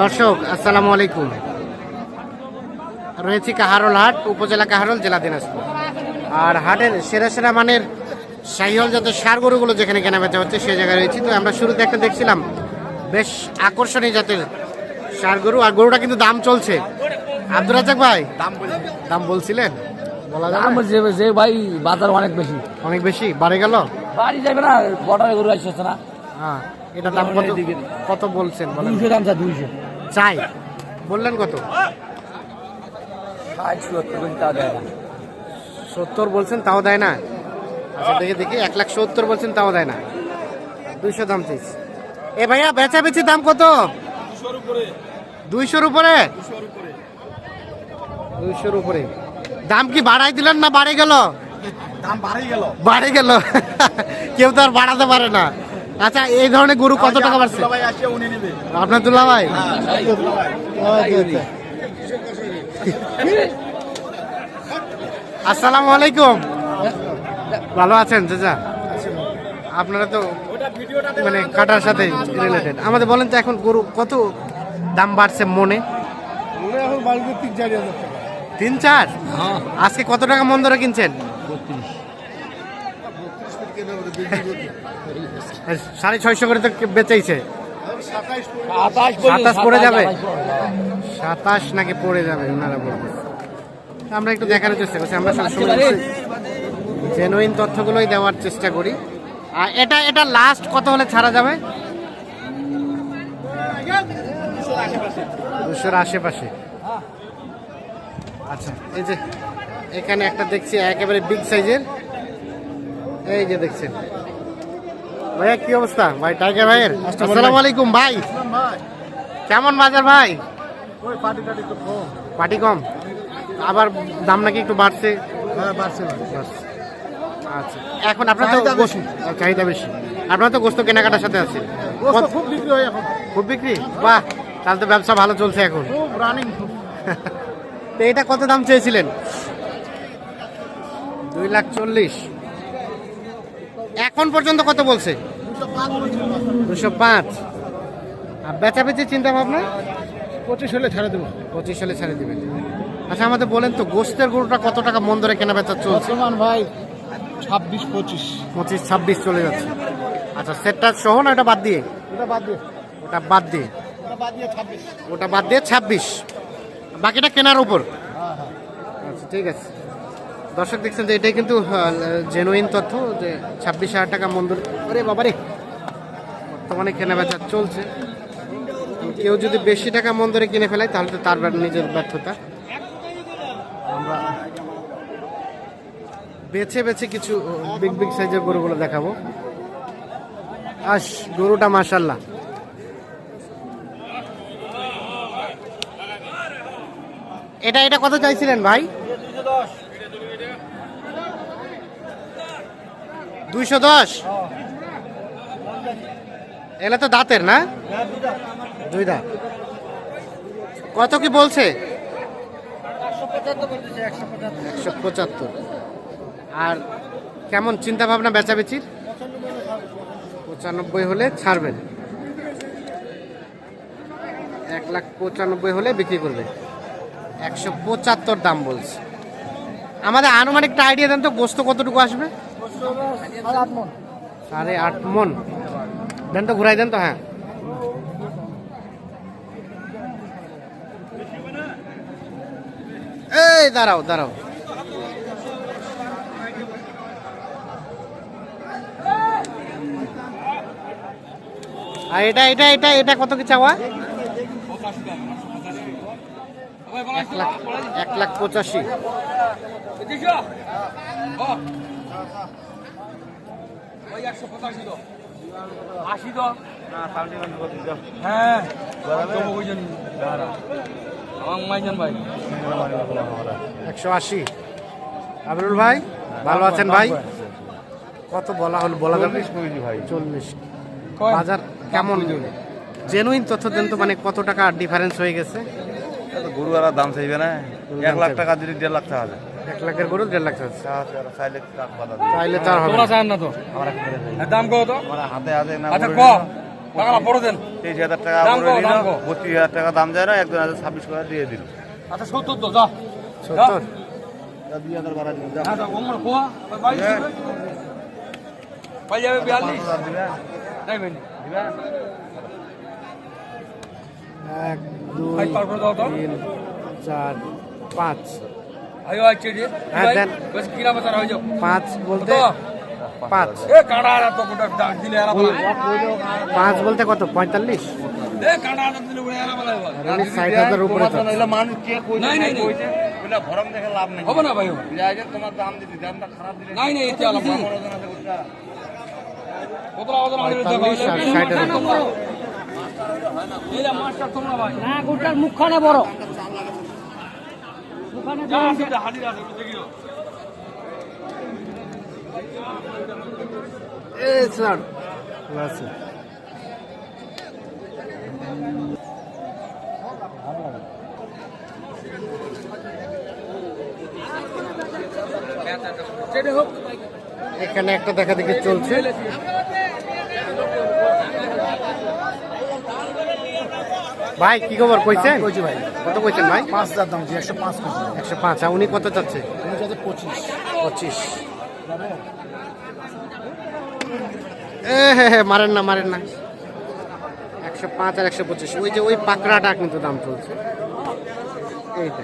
দর্শক আসসালামু আলাইকুম। রয়েছি কাহারোল হাট উপজেলা কাহারোল জেলা দিনাজপুর। আর হাটের সেরা সেরা মানের শাহিওল জাতের সার গরুগুলো যেখানে কেনা বেচা হচ্ছে সেই জায়গায় রয়েছি। তো আমরা শুরুতে একটা দেখছিলাম বেশ আকর্ষণীয় জাতের সার গরু। আর গরুটা কিন্তু দাম চলছে। আব্দুল রাজাক ভাই দাম বলি দাম বলছিলেন? বলা যাবে? যে ভাই বাজার অনেক বেশি। অনেক বেশি বাড়ে গেল? বাড়ি যাবে না বর্ডারে গরু আসছে না। হ্যাঁ। এটা দাম কত? কত বলছেন দুইশো দাম স্যার দুইশো। চাই। বললেন কত? সত্তর বলছেন তাও দেয় না? আচ্ছা দেখে দেখি এক লাখ সত্তর বলছেন তাও দেয় না। দুইশো দাম চাইছি। এ ভাইয়া বেচা বেচি দাম কত? দুইশোর উপরে? দুইশোর উপরে। দাম কি বাড়াই দিলেন না বাড়ে গেল? দাম বাড়ে গেল। বাড়ে গেল। কেউ তো আর বাড়াতে পারে না। আচ্ছা এই ধরনের গরু কত টাকা বাড়ছে? আপনার দুলা ভাই আসসালামু আলাইকুম। ভালো আছেন চাচা? আপনারা তো মানে কাটার সাথে রিলেটেড আমাদের বলেন তো এখন গরু কত দাম বাড়ছে মনে? এখন তিন চার হাজার টাকা। তিন চার? হ্যাঁ। আজকে কত টাকা মন ধরে কিনছেন? সাড়ে ছয়শো করে তো বেচাইছে। সাতাশ সাতাশ পড়ে যাবে? সাতাশ নাকি পড়ে যাবে ওনারা বলবে। আমরা একটু দেখানোর চেষ্টা করছি আমরা সবসময় জেনুইন তথ্যগুলোই দেওয়ার চেষ্টা করি। আর এটা এটা লাস্ট কত হলে ছাড়া যাবে? দুশোর আশেপাশে। আচ্ছা এই যে এখানে একটা দেখছি একেবারে বিগ সাইজের এই যে দেখছেন। ভাইয়া কি অবস্থা? ভাই টাইগার ভাইয়ের? আসসালামু আলাইকুম। ভাই। কেমন বাজার ভাই? ওই পার্টি কম। পাটি কম? আবার দাম নাকি একটু বাড়ছে? হ্যাঁ আচ্ছা। এখন আপনার তো চাহিদা বেশি। আপনার তো গোস্ত কেনাকাটার সাথে আছে। খুব বিক্রি হয় এখন। খুব বিক্রি? বাহ তাহলে তো ব্যবসা ভালো চলছে এখন। রানিং তো এটা কত দাম চেয়েছিলেন? দুই লাখ চল্লিশ। এখন পর্যন্ত কত বলছে? দুশো পাঁচ। আর বেচা বেচি চিন্তা ভাবনা? পঁচিশ হলে ছাড়ে দেবো। পঁচিশ সালে ছাড়ে দিবেন। আচ্ছা আমাদের বলেন তো গোস্তের গরুটা কত টাকা মন ধরে কেনা বেচা চলছে? ভাই ছাব্বিশ পঁচিশ। পঁচিশ ছাব্বিশ চলে যাচ্ছে। আচ্ছা সেটটা সহ না ওটা বাদ দিয়ে? ওটা বাদ দিয়ে। ওটা বাদ দিয়ে? ওটা বাদ দিয়ে ছাব্বিশ। ওটা বাদ দিয়ে ছাব্বিশ। বাকিটা কেনার উপর? হ্যাঁ হ্যাঁ। আচ্ছা ঠিক আছে। দর্শক দেখছেন যে এটাই কিন্তু জেনুইন তথ্য যে ছাব্বিশ হাজার টাকা মন্দির আরে বাবারে, বর্তমানে কেনা বেচা চলছে। কেউ যদি বেশি টাকা মন্দিরে কিনে ফেলায় তাহলে তো তার নিজের ব্যর্থতা। আমরা বেছে বেছে কিছু বিগ বিগ সাইজের গরুগুলো দেখাবো। আস, গরুটা মাশাল্লাহ এটা এটা কত চাইছিলেন ভাই? দুইশো দশ? এগুলো তো দাঁতের, না? দুই দাঁত। কত কি বলছে? একশো পঁচাত্তর। আর কেমন চিন্তা ভাবনা বেচাবেচির? পঁচানব্বই হলে ছাড়বেন। এক লাখ পঁচানব্বই হলে বিক্রি করবে। একশো পঁচাত্তর দাম বলছে। আমাদের আনুমানিক একটা আইডিয়া দেন তো, গোস্ত কতটুকু আসবে? সাড়ে আট মন। দেন তো ঘুরাই দেন তো হ্যাঁ। এই, দাঁড়াও দাঁড়াও। আর এটা এটা এটা এটা কত কি চাওয়া? এক লাখ এক লাখ পঁচাশি। আশি তো। হ্যাঁ। একশো আশি। আবরুল ভাই ভালো আছেন ভাই? কত বলা হলো বলা যাবে? ভাই। চল্লিশ। বাজার কেমন? জেনুইন তথ্য দেন তো মানে কত টাকা ডিফারেন্স হয়ে গেছে? গরু আর দাম চাইবে না? এক লাখ টাকা দিলে দেড় লাখ টাকা এক লাখের গরু দেড় লাখ চাইলে টাকা তার হবে তোমরা চান না তো? দাম কত? আমার হাতে হাতে না আচ্ছা ক? টাকা বড় দেন। তেইশ হাজার টাকা। বত্রিশ হাজার টাকা দাম যায় না একজন হাজার ছাব্বিশ করে দিয়ে দিল। আচ্ছা সত্তর তো যা। সত্তর। দুই হাজার বাড়া দিল হ্যাঁ যা ওমর কোয়া ভাই ভাই যাবে বিয়াল্লিশ? নাই এক দুই তিন চার পাঁচ। আয়ো আছে রে দেন। বস কিনা বাজার যাও পাঁচ বলতে পাঁচ এ কাড়া আর তো গোটা ডাক দিলে এরা বলে পাঁচ বলতে কত পঁয়তাল্লিশ এ কাড়া আর দিলে ওরে এরা বলে আর উনি ষাট হাজার উপরে ভরম দেখে লাভ নাই হবে না ভাই যাই তোমার দাম দিতে দামটা খারাপ দিলে নাই নাই এতে। এই মাস্টার তোমরা ভাই না গোটার মুখখানে বড় যা আছে হাজির আছে একটু দেখিও এ স্যার আছে যেটা হোক এখানে একটা দেখা দেখি চলছে। ভাই কি খবর কইছেন? কইছি ভাই। কত কইছেন ভাই? পাঁচ হাজার দাম জি একশো পাঁচ একশো পাঁচ আর উনি কত চাচ্ছে? উনি চাচ্ছে পঁচিশ। পঁচিশ। এ হে হে মারেন না মারেন না। একশো পাঁচ আর একশো পঁচিশ। ওই যে ওই পাকড়াটা কিন্তু দাম চলছে। এইটা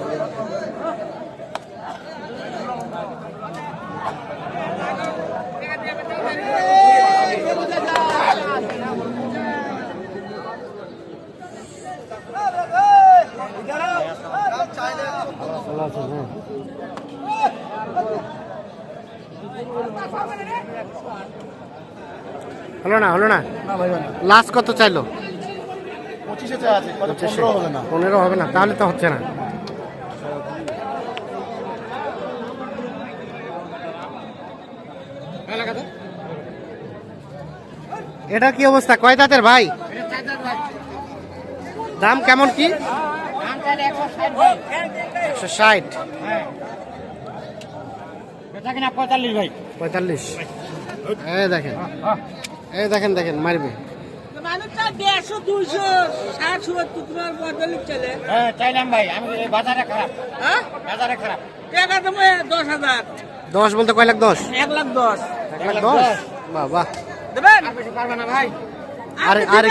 ভালো আছে, হ্যাঁ। হলো না হলো না? লাস্ট কত চাইলো? পনেরো হবে না। পনেরো হবে না তাহলে তো হচ্ছে না। এটা কি অবস্থা? কয় দাঁতের ভাই? দাম কেমন কি? একশো ষাট। কিনা পঁয়তাল্লিশ ভাই। পঁয়তাল্লিশ। এই দেখেন। এই দেখেন দেখেন মারবে। মানুষটা দেড়শো দুইশো ষাট সত্তর পঁয়তাল্লিশ চলে হ্যাঁ চাইলাম ভাই আমি বাজারে খারাপ। হ্যাঁ? বাজারে খারাপ। টাকা তুমি দশ হাজার। দশ বলতে কয় লাখ দশ? এক লাখ দশ। এক লাখ দশ? বাহ বাহ দেবেন? পারবে না ভাই। আর আর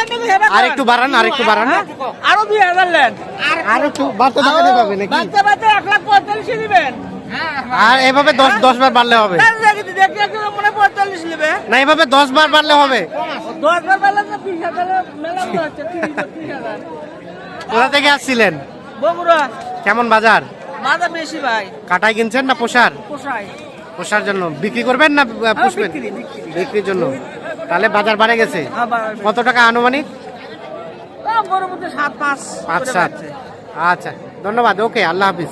আর একটু বাড়ান আর একটু বাড়ান। আরও দুই হাজার লেন আর একটু বাড়তে পাবে নাকি? বাচ্চা এক লাখ পঁয়তাল্লিশ দিবেন। আর এভাবে দশ দশ বার বাড়লে হবে। না এভাবে দশ বার বাড়লে হবে। কোথা থেকে আসছিলেন? কেমন বাজার? বেশি ভাই। কাটাই কিনছেন না পোষার? পোষার জন্য। বিক্রি করবেন না আহ, পুষবেন? বিক্রি, বিক্রি। বিক্রির জন্য। তাহলে বাজার বাড়ে গেছে। কত টাকা আনুমানিক? পাঁচ সাত। আচ্ছা ধন্যবাদ। ওকে আল্লাহ হাফিজ।